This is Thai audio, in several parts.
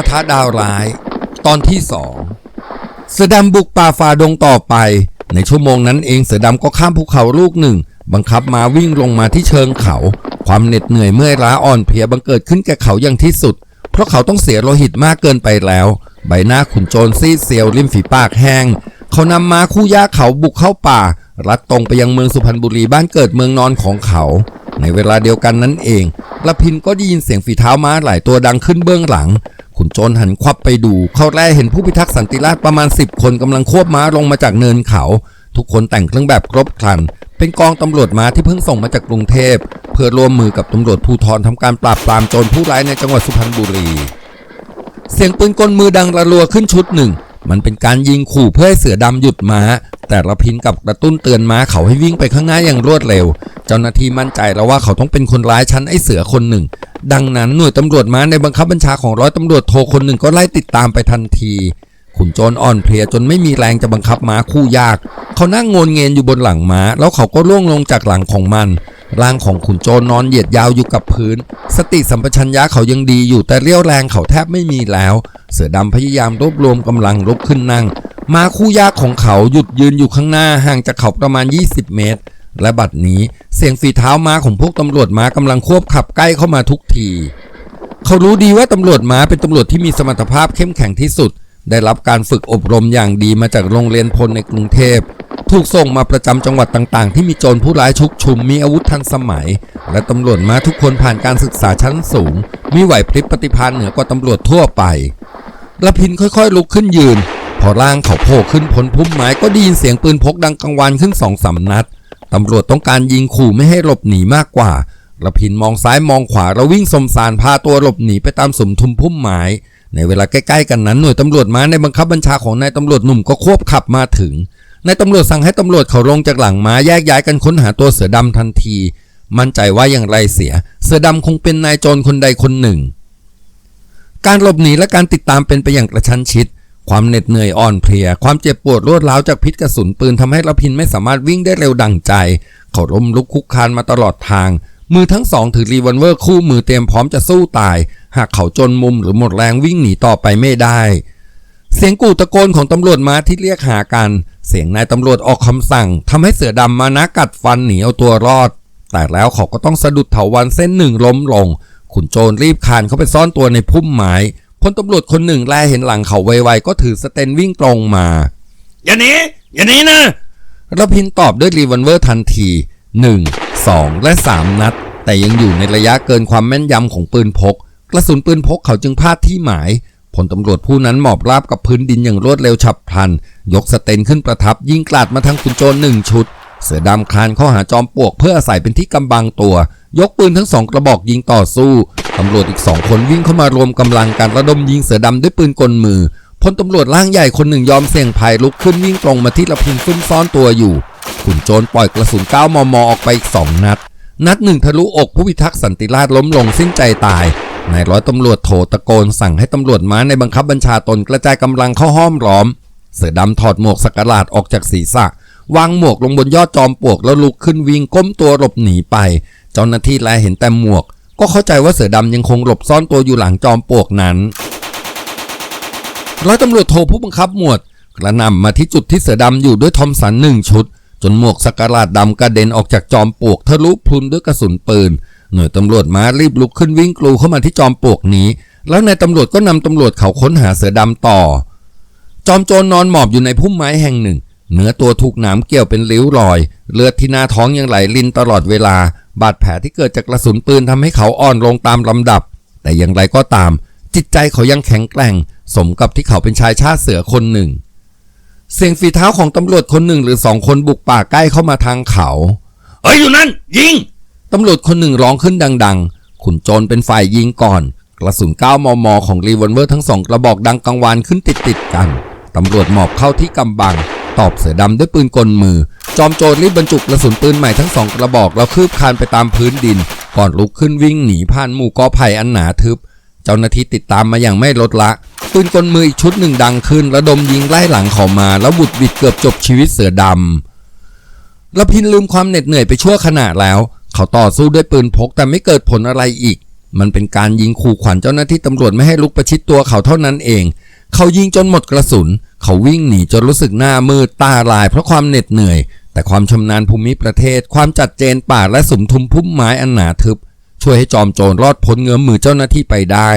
ะทะดาวร้าย ตอนที่สองเสือดำบุกป่าฝ่าดงต่อไป ในชั่วโมงนั้นเองเสือดำก็ข้ามภูเขาลูกหนึ่ง บังคับมาวิ่งลงมาที่เชิงเขา ความเหน็ดเหนื่อยเมื่อยล้าอ่อนเพลียบังเกิดขึ้นแก่เขาอย่างที่สุด เพราะเขาต้องเสียโลหิตมากเกินไปแล้ว ใบหน้าขุนโจรซีดเซียวริมฝีปากแห้ง เขานำม้าคู่ย่าเขาบุกเข้าป่าลัดตรงไปยังเมืองสุพรรณบุรีบ้านเกิดเมืองนอนของเขา ในเวลาเดียวกันนั้นเองละพินก็ได้ยินเสียงฝีเท้าม้าหลายตัวดังขึ้นเบื้องหลัง ขุนโจรหันควับไปดู เขาแลเห็นผู้พิทักษ์สันติราษฎร์ประมาณ 10 คนกำลังควบม้าลงมาจากเนินเขา ทุกคนแต่งเครื่องแบบครบครัน เป็นกองตำรวจม้าที่เพิ่งส่งมาจากกรุงเทพ เพื่อร่วมมือกับตำรวจภูธรทำการปราบปรามโจรผู้ร้ายในจังหวัดสุพรรณบุรี เสียงปืนกลมือดังระรัวขึ้นชุดหนึ่ง มันเป็นการยิงขู่เพื่อให้เสือดำหยุดม้า แต่ละพินกับกระตุ้นเตือนม้าเขาให้วิ่งไปข้างหน้าอย่างรวดเร็ว เจ้าหน้าที่มั่นใจแล้วว่าเขาต้องเป็นคนร้ายชั้นไอ้เสือคนหนึ่ง ดังนั้นหน่วยตำรวจม้าในบังคับบัญชาของร้อยตำรวจโทคนหนึ่งก็ไล่ติดตามไปทันทีขุนโจรอ่อนเพลียจนไม่มีแรงจะบังคับม้าคู่ยาก เขานั่งโงนเงนอยู่บนหลังม้า แล้วเขาก็ร่วงลงจากหลังของมัน ร่างของขุนโจรนอนเหยียดยาวอยู่กับพื้น สติสัมปชัญญะเขายังดีอยู่แต่เรี่ยวแรงเขาแทบไม่มีแล้ว เสือดำพยายามรวบรวมกำลังลุกขึ้นนั่งม้าคู่ยากของเขาหยุดยืนอยู่ข้างหน้าห่างจากเขาประมาณ 20 เมตร และบัดนี้เสียงฝีเท้าม้าของพวกตำรวจม้ากำลังควบขับใกล้เข้ามาทุกที เขารู้ดีว่าตำรวจม้าเป็นตำรวจที่มีสมรรถภาพเข้มแข็งที่สุด ได้รับการฝึกอบรมอย่างดีมาจากโรงเรียนพลในกรุงเทพ ถูกส่งมาประจำจังหวัดต่างๆ ที่มีโจรผู้ร้ายชุกชุมมีอาวุธทันสมัย และตำรวจมาทุกคนผ่านการศึกษาชั้นสูง มีไหวพริบปฏิภาณเหนือกว่าตำรวจทั่วไปละพินค่อยๆ ลุกขึ้นยืน พอร่างเขาโผล่ขึ้นพ้นพุ่มไม้ก็ได้ยินเสียงปืนพกดังกังวานขึ้นสองสามนัดตำรวจต้องการยิงขู่ไม่ให้หลบหนีมากกว่าละพินมองซ้ายมองขวาแล้ววิ่งสมสารพาตัวหลบหนีไปตามสมทุมพุ่มไม้ในเวลาใกล้ๆกันนั้นหน่วยตำรวจม้าในบังคับบัญชาของนายตำรวจหนุ่มก็ควบขับมาถึง นายตำรวจสั่งให้ตำรวจเขาลงจากหลังม้าแยกย้ายกันค้นหาตัวเสือดำทันที มั่นใจว่าอย่างไรเสีย เสือดำคงเป็นนายโจรคนใดคนหนึ่ง การหลบหนีและการติดตามเป็นไปอย่างกระชั้นชิด ความเหน็ดเหนื่อยอ่อนเพลีย ความเจ็บปวดรวดร้าวจากพิษกระสุนปืนทำให้ละพินไม่สามารถวิ่งได้เร็วดังใจ เขาล้มลุกคุกคานมาตลอดทาง มือทั้งสองถือรีวอลเวอร์คู่มือเตรียมพร้อมจะสู้ตาย หากเขาจนมุมหรือหมดแรงวิ่งหนีต่อไปไม่ได้เสียงกู่ตะโกนของตำรวจมาที่เรียกหากัน เสียงนายตำรวจออกคำสั่งทำให้เสือดำมานะกัดฟันหนีเอาตัวรอด แต่แล้วเขาก็ต้องสะดุดเถาวันเส้นหนึ่งล้มลง ขุนโจรรีบคานเข้าไปซ่อนตัวในพุ่มไม้พลตำรวจคนหนึ่งแลเห็นหลังเขาไวๆก็ถือสเตนวิ่งตรงมา อย่าหนีอย่าหนีนะระพินตอบด้วยรีวอลเวอร์ทันที 1 2 และ 3 นัด แต่ยังอยู่ในระยะเกินความแม่นยำของปืนพก กระสุนปืนพกเขาจึงพลาดที่หมาย ผลตำรวจผู้นั้นหมอบราบกับพื้นดินอย่างรวดเร็วฉับพลัน ยกสเตนขึ้นประทับยิงกลาดมาทางขุนโจรหนึ่งชุด เสือดำคลานเข้าหาจอมปลวกเพื่ออาศัยเป็นที่กำบังตัว ยกปืนทั้งสองกระบอกยิงต่อสู้ตำรวจอีกสองคนวิ่งเข้ามารวมกำลังกันระดมยิงเสือดำด้วยปืนกลมือพลตำรวจร่างใหญ่คนหนึ่งยอมเสี่ยงภัยลุกขึ้นวิ่งตรงมาที่ละพินซุ่มซ่อนตัวอยู่ขุนโจรปล่อยกระสุน9มมออกไปอีก2นัด นัดหนึ่งทะลุอกผู้พิทักษ์สันติราษล้มลงสิ้นใจตาย นายร้อยตำรวจโถตะโกนสั่งให้ตำรวจม้าในบังคับบัญชาตนกระจายกำลังเข้าห้อมล้อม เสือดำถอดหมวกสักหลาดออกจากศีรษะ วางหมวกลงบนยอดจอมปลวกแล้วลุกขึ้นวิ่งก้มตัวหลบหนีไป เจ้าหน้าที่แลเห็นแต่หมวก ก็เข้าใจว่าเสือดำยังคงหลบซ่อนตัวอยู่หลังจอมปลวกนั้นร้อยตำรวจโทผู้บังคับหมวด กระนำมาที่จุดที่เสือดำอยู่ด้วยทอมสันหนึ่งชุด จนหมวกสกการาดดำกระเด็นออกจากจอมปลวกทะลุพรุนด้วยกระสุนปืน หน่วยตำรวจม้ารีบลุกขึ้นวิ่งกลูเข้ามาที่จอมปลวกนี้ แล้วนายตำรวจก็นำตำรวจเขาค้นหาเสือดำต่อ จอมโจรนอนหมอบอยู่ในพุ่มไม้แห่งหนึ่ง เนื้อตัวถูกหนามเกี่ยวเป็นริ้วรอย เลือดที่หน้าท้องยังไหลลินตลอดเวลา บาดแผลที่เกิดจากกระสุนปืนทำให้เขาอ่อนลงตามลำดับ แต่อย่างไรก็ตาม จิตใจเขายังแข็งแกร่ง สมกับที่เขาเป็นชายชาติเสือคนหนึ่ง เสียงฝีเท้าของตำรวจคนหนึ่งหรือสองคนบุกป่าใกล้เข้ามาทางเขาเฮ้ยอยู่นั่น ยิง ตำรวจคนหนึ่งร้องขึ้นดัง ๆ ขุนโจรเป็นฝ่ายยิงก่อน กระสุน 9 มม ของรีวอลเวอร์ทั้งสองกระบอกดังกังวานขึ้นติดๆกัน ตำรวจหมอบเข้าที่กำบัง ตอบเสือดำด้วยปืนกลมือ จอมโจรรีบบรรจุกระสุนปืนใหม่ทั้งสองกระบอกแล้วคืบคานไปตามพื้นดิน ก่อนลุกขึ้นวิ่งหนีผ่านหมู่กอไผ่อันหนาทึบ เจ้าหน้าที่ติดตามมาอย่างไม่ลดละปืนกลมืออีกชุดหนึ่งดังขึ้นระดมยิงไล่หลังเขามา แล้วบุดบิดเกือบจบชีวิตเสือดำละพินลืมความเหน็ดเหนื่อยไปชั่วขณะแล้ว เขาต่อสู้ด้วยปืนพกแต่ไม่เกิดผลอะไรอีก มันเป็นการยิงขู่ขวัญเจ้าหน้าที่ตำรวจไม่ให้ลุกประชิดตัวเขาเท่านั้นเอง เขายิงจนหมดกระสุน เขาวิ่งหนีจนรู้สึกหน้ามืดตาลายเพราะความเหน็ดเหนื่อย แต่ความชำนาญภูมิประเทศ ความจัดเจนป่าและสมทุมพุ่มไม้อันหนาทึบ ช่วยให้จอมโจรรอดพ้นเงื้อมมือเจ้าหน้าที่ไปได้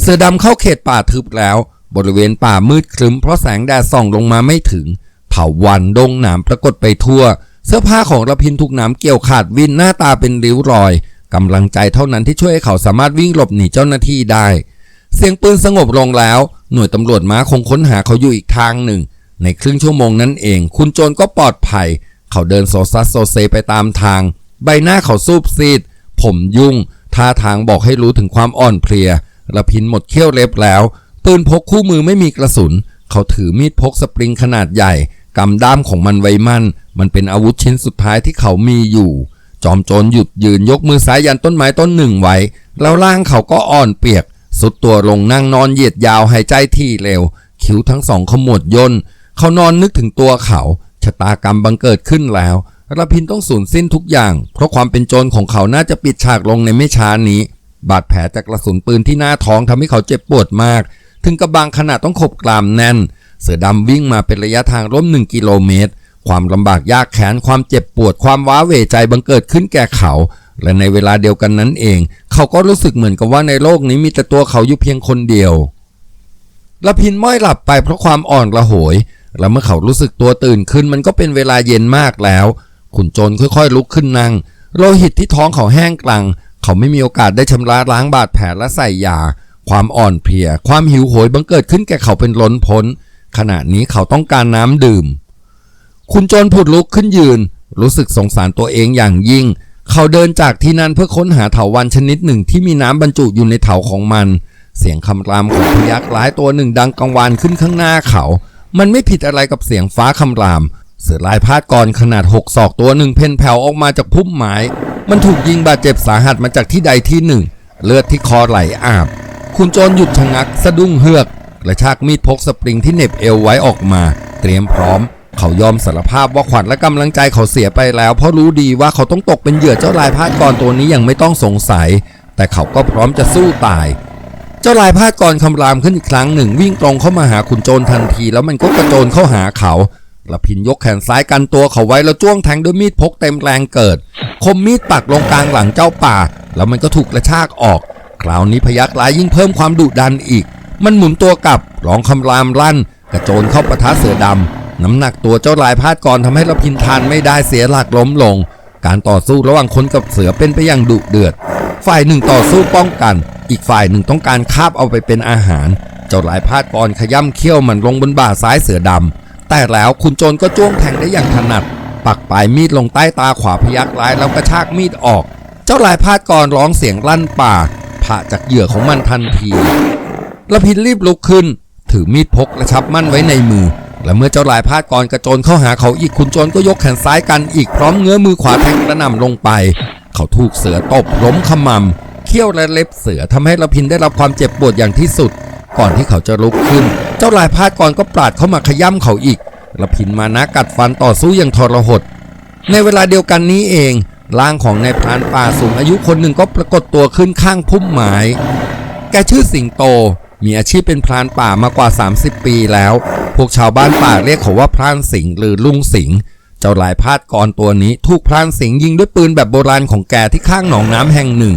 เสือดำเข้าเขตป่าทึบแล้ว บริเวณป่ามืดครึ้มเพราะแสงแดดส่องลงมาไม่ถึงเถาวันดงหนามปรากฏไปทั่ว เสื้อผ้าของระพินถูกนามเกี่ยวขาดวินหน้าตาเป็นริ้วรอยกำลังใจเท่านั้นที่ช่วยให้เขาสามารถวิ่งหลบหนีเจ้าหน้าที่ได้ เสียงปืนสงบลงแล้ว หน่วยตำรวจม้าคงค้นหาเขาอยู่อีกทางหนึ่ง ในครึ่งชั่วโมงนั้นเอง คุณโจรก็ปลอดภัย เขาเดินโซซัสโซเซไปตามทาง ใบหน้าเขาซูบซีด ผมยุ่ง ท่าทางบอกให้รู้ถึงความอ่อนเพลียระพินหมดเขี้ยวเล็บแล้ว ปืนพกคู่มือไม่มีกระสุน เขาถือมีดพกสปริงขนาดใหญ่กำด้ามของมันไว้มั่น มันเป็นอาวุธชิ้นสุดท้ายที่เขามีอยู่ จอมโจรหยุดยืนยกมือซ้ายยันต้นไม้ต้นหนึ่งไว้ แล้วร่างเขาก็อ่อนเปียก สุดตัวลงนั่งนอนเหยียดยาวหายใจที่เร็ว คิ้วทั้งสองขมวดย่น เขานอนนึกถึงตัวเขาชะตากรรมบังเกิดขึ้นแล้วระพินต้องสูญสิ้นทุกอย่าง เพราะความเป็นโจรของเขาน่าจะปิดฉากลงในไม่ช้านี้ บาดแผลจากกระสุนปืนที่หน้าท้องทำให้เขาเจ็บปวดมาก ถึงกับบางขณะต้องขบกรามแน่น เสือดำวิ่งมาเป็นระยะทางร่วมหนึ่งกิโลเมตร ความลำบากยากแค้นความเจ็บปวดความว้าเหวใจบังเกิดขึ้นแก่เขา และในเวลาเดียวกันนั้นเอง เขาก็รู้สึกเหมือนกับว่าในโลกนี้มีแต่ตัวเขาอยู่เพียงคนเดียวละพินม้อยหลับไปเพราะความอ่อนระโหย และเมื่อเขารู้สึกตัวตื่นขึ้นมันก็เป็นเวลาเย็นมากแล้ว ขุนโจรค่อยๆ ลุกขึ้นนั่งโลหิตที่ท้องเขาแห้งกลัง เขาไม่มีโอกาสได้ชำระล้างบาดแผลและใส่ยา ความอ่อนเพลีย ความหิวโหยบังเกิดขึ้นแก่เขาเป็นล้นพ้น ขณะนี้เขาต้องการน้ำดื่ม คุณโจรผุดลุกขึ้นยืน รู้สึกสงสารตัวเองอย่างยิ่ง เขาเดินจากที่นั่นเพื่อค้นหาเถาวันชนิดหนึ่งที่มีน้ำบรรจุอยู่ในเถาของมัน เสียงคำรามของพยักร้ายตัวหนึ่งดังกังวานขึ้นข้างหน้าเขา มันไม่ผิดอะไรกับเสียงฟ้าคำราม เสือลายพาดกรขนาดหกศอกตัวหนึ่งเพ่นแผ่วออกมาจากพุ่มไม้มันถูกยิงบาดเจ็บสาหัสมาจากที่ใดที่หนึ่ง เลือดที่คอไหลอาบ คุณโจรหยุดชะงักสะดุ้งเฮือกกระชากมีดพกสปริงที่เหน็บเอวไว้ออกมา เตรียมพร้อม เขายอมสารภาพว่าขวัญและกำลังใจเขาเสียไปแล้ว เพราะรู้ดีว่าเขาต้องตกเป็นเหยื่อเจ้าลายพาดกรตัวนี้อย่างไม่ต้องสงสัย แต่เขาก็พร้อมจะสู้ตาย เจ้าลายพาดกรคำรามขึ้นอีกครั้งหนึ่ง วิ่งตรงเข้ามาหาขุนโจรทันที แล้วมันก็กระโจนเข้าหาเขาละพินยกแขนซ้ายกันตัวเขาไว้แล้วจ้วงแทงด้วยมีดพกเต็มแรงเกิด คมมีดปักลงกลางหลังเจ้าป่า แล้วมันก็ถูกกระชากออก คราวนี้พยักร้ายยิ่งเพิ่มความดุดันอีก มันหมุนตัวกลับร้องคำรามลั่น กระโจนเข้าปะทะเสือดำ น้ำหนักตัวเจ้าลายพาดกรทำให้ละพินทานไม่ได้เสียหลักล้มลง การต่อสู้ระหว่างคนกับเสือเป็นไปอย่างดุเดือด ฝ่ายหนึ่งต่อสู้ป้องกัน อีกฝ่ายหนึ่งต้องการคาบเอาไปเป็นอาหาร เจ้าลายพาดกรขย่ำเขี้ยวมันลงบนบ่าซ้ายเสือดำแต่แล้วคุณโจรก็จ้วงแทงได้อย่างถนัด ปักปลายมีดลงใต้ตาขวาพยักร้ายแล้วกระชากมีดออก เจ้าลายพาดกรร้องเสียงลั่นป่าผ่าจากเหยื่อของมันทันทีละพินรีบลุกขึ้น ถือมีดพกและชับมั่นไว้ในมือ และเมื่อเจ้าลายพาดกรกระโจนเข้าหาเขาอีกคุณโจรก็ยกแขนซ้ายกันอีกพร้อมเงื้อมือขวาแทงกระหน่ำลงไป เขาถูกเสือตบล้มขมำเขี้ยวและเล็บเสือทำให้ละพินได้รับความเจ็บปวดอย่างที่สุด ก่อนที่เขาจะลุกขึ้น เจ้าลายพาดกรก็ปาดเข้ามาขย้ำเขาอีกละพินมานะกัดฟันต่อสู้อย่างทรหด ในเวลาเดียวกันนี้เองร่างของนายพรานป่าสูงอายุคนหนึ่งก็ปรากฏตัวขึ้นข้างพุ่มไม้แกชื่อสิงโตมีอาชีพเป็นพรานป่ามากกว่า 30 ปีแล้ว พวกชาวบ้านป่าเรียกเขาว่าพรานสิงหรือลุงสิงเจ้าลายพาดกรตัวนี้ถูกพรานสิงยิงด้วยปืนแบบโบราณของแกที่ข้างหนองน้ำแห่งหนึ่ง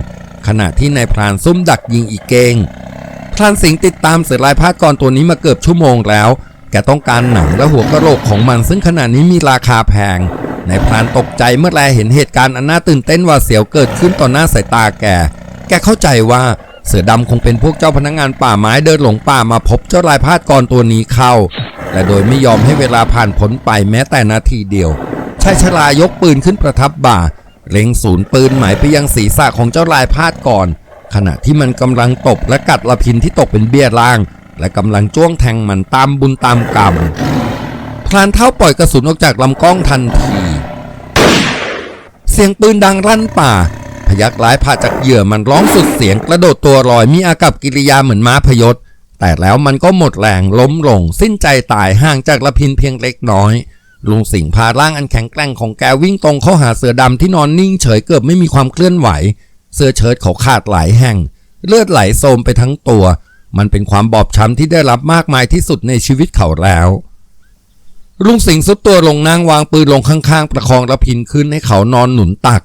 ขณะที่นายพรานซุ่มดักยิงอีกเกงพรานสิงติดตามเสือลายพาดกรตัวนี้มาเกือบชั่วโมงแล้ว แกต้องการหนังและหัวกระโหลกของมันซึ่งขณะนี้มีราคาแพงนายพรานตกใจเมื่อแลเห็นเหตุการณ์อันน่าตื่นเต้นว่าเสียวเกิดขึ้นต่อหน้าสายตาแก แกเข้าใจว่า เสือดำคงเป็นพวกเจ้าพนักงานป่าไม้เดินหลงป่ามาพบเจ้าลายพาดกรตัวนี้เข้า และโดยไม่ยอมให้เวลาผ่านพ้นไปแม้แต่นาทีเดียวชายชรายกปืนขึ้นประทับบ่า เล็งศูนย์ปืนหมายไปยังศีรษะของเจ้าลายพาดก่อน ขณะที่มันกำลังตบและกัดละพินที่ตกเป็นเบี้ยล่าง และกำลังจ้วงแทงมันตามบุญตามกรรมพลานเท้าปล่อยกระสุนออกจากลำกล้องทันที เสียงปืนดังรั่นป่า พยักร้ายผ่าจากเหยื่อมันร้องสุดเสียงกระโดดตัวลอยมีอากับกิริยาเหมือนม้าพยศ แต่แล้วมันก็หมดแรงล้มลง สิ้นใจตายห่างจากละพินเพียงเล็กน้อย ลุงสิงห์พาร่างอันแข็งแกร่งของแกวิ่งตรงเข้าหาเสือดำที่นอนนิ่งเฉยเกือบไม่มีความเคลื่อนไหว เสื้อเชิ้ตเขาขาดหลายแห่ง เลือดไหลโซมไปทั้งตัว มันเป็นความบอบช้ำที่ได้รับมากมายที่สุดในชีวิตเขาแล้วลุงสิงห์สุดตัวลงนั่งวางปืนลงข้างๆ ประคองระพินขึ้นให้เขานอนหนุนตัก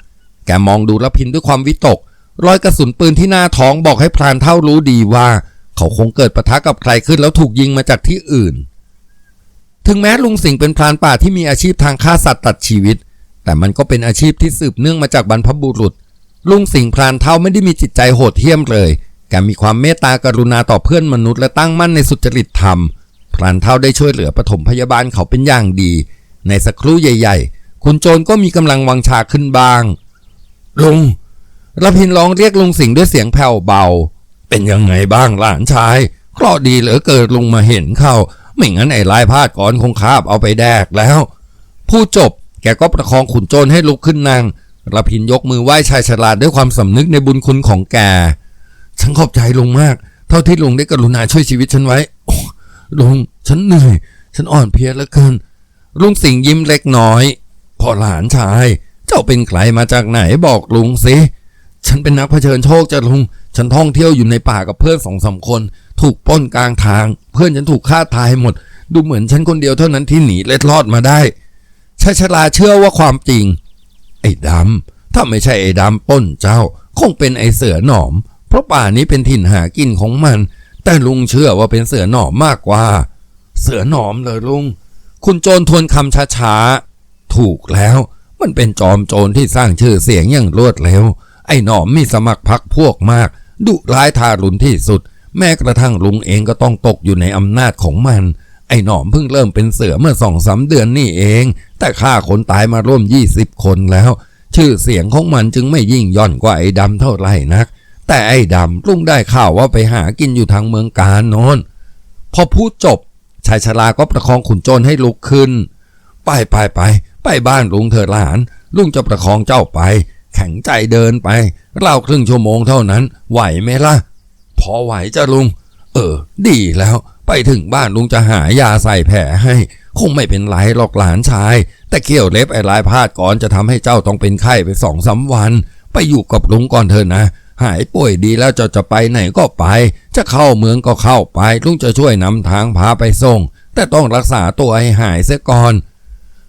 แกมองดูระพินด้วยความวิตก รอยกระสุนปืนที่หน้าท้องบอกให้พรานเท่ารู้ดีว่า เขาคงเกิดปะทะกับใครขึ้นแล้วถูกยิงมาจากที่อื่น ถึงแม้ลุงสิงห์เป็นพรานป่าที่มีอาชีพทางฆ่าสัตว์ตัดชีวิต แต่มันก็เป็นอาชีพที่สืบเนื่องมาจากบรรพบุรุษ ลุงสิงห์พรานเท่าไม่ได้มีจิตใจโหดเหี้ยมเลย แกมีความเมตตากรุณาต่อเพื่อนมนุษย์และตั้งมั่นในสุจริตธรรม พรานเท่าได้ช่วยเหลือปฐมพยาบาลเขาเป็นอย่างดี ในสักครู่ใหญ่ ๆ คุณโจรก็มีกำลังวังชาขึ้นบ้าง ลุงระพินร้องเรียกลุงสิงห์ด้วยเสียงแผ่วเบา เป็นยังไงบ้างหลานชายเคราะดีเหลือเกิดลุงมาเห็นเข้า ไม่งั้นไอ้ลายพาดก่อนคงคาบเอาไปแดกแล้วผู้จบแกก็ประคองขุนโจรให้ลุกขึ้นนั่งระพินยกมือไหว้ชายฉลาดด้วยความสำนึกในบุญคุณของแกฉันขอบใจลุงมาก เท่าที่ลุงได้กรุณาช่วยชีวิตฉันไว้ลุงฉันเหนื่อย ฉันอ่อนเพลียเหลือเกินลุงสิงห์ยิ้มเล็กน้อย พอหลานชาย เจ้าเป็นใครมาจากไหนบอกลุงสิ ฉันเป็นนักเผชิญโชคจ้ะลุง ฉันท่องเที่ยวอยู่ในป่ากับเพื่อนสองสามคน ถูกป้นกลางทาง เพื่อนฉันถูกฆ่าตายหมด ดูเหมือนฉันคนเดียวเท่านั้นที่หนีเล็ดรอดมาได้ชายชราเชื่อว่าความจริง ไอ้ดำถ้าไม่ใช่ไอ้ดำป้นเจ้า คงเป็นไอ้เสือหนอม เพราะป่านี้เป็นถิ่นหากินของมัน แต่ลุงเชื่อว่าเป็นเสือหนอมมากกว่า เสือหนอมเลยลุง คุณโจรทวนคำช้าๆ ถูกแล้ว มันเป็นจอมโจรที่สร้างชื่อเสียงอย่างรวดเร็ว ไอ้หนอมมีสมัครพักพวกมาก ดุร้ายทารุณที่สุด แม้กระทั่งลุงเองก็ต้องตกอยู่ในอำนาจของมัน ไอ้หนอมเพิ่งเริ่มเป็นเสือเมื่อสองสามเดือนนี่เอง แต่ฆ่าคนตายมาร่วมยี่สิบคนแล้ว ชื่อเสียงของมันจึงไม่ยิ่งย่อนกว่าไอ้ดำเท่าไหร่นัก แต่ไอ้ดำลุงได้ข่าวว่าไปหากินอยู่ทางเมืองกาญโนนพอพูดจบชายชราก็ประคองขุนโจรให้ลุกขึ้น ไปไปไป ไปบ้านลุงเถิดหลาน ลุงจะประคองเจ้าไป แข็งใจเดินไปเล่าครึ่งชั่วโมงเท่านั้น ไหวไหมล่ะ พอไหวจ้ะลุง เออ ดีแล้ว ไปถึงบ้านลุงจะหายาใส่แผลให้ คงไม่เป็นไรหรอกหลานชาย แต่เขี้ยวเล็บไอ้ลายพาดก่อนจะทำให้เจ้าต้องเป็นไข้ไปสองสามวัน ไปอยู่กับลุงก่อนเถอะนะ หายป่วยดีแล้วเจ้าจะไปไหนก็ไป จะเข้าเมืองก็เข้าไป ลุงจะช่วยนำทางพาไปส่ง แต่ต้องรักษาตัวให้หายเสียก่อน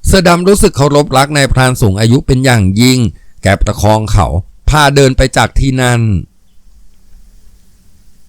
เสือดำรู้สึกเคารพรักนายพรานสูงอายุเป็นอย่างยิ่ง แกประคองเขา พาเดินไปจากที่นั่น